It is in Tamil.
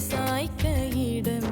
சாய்க்க இடம்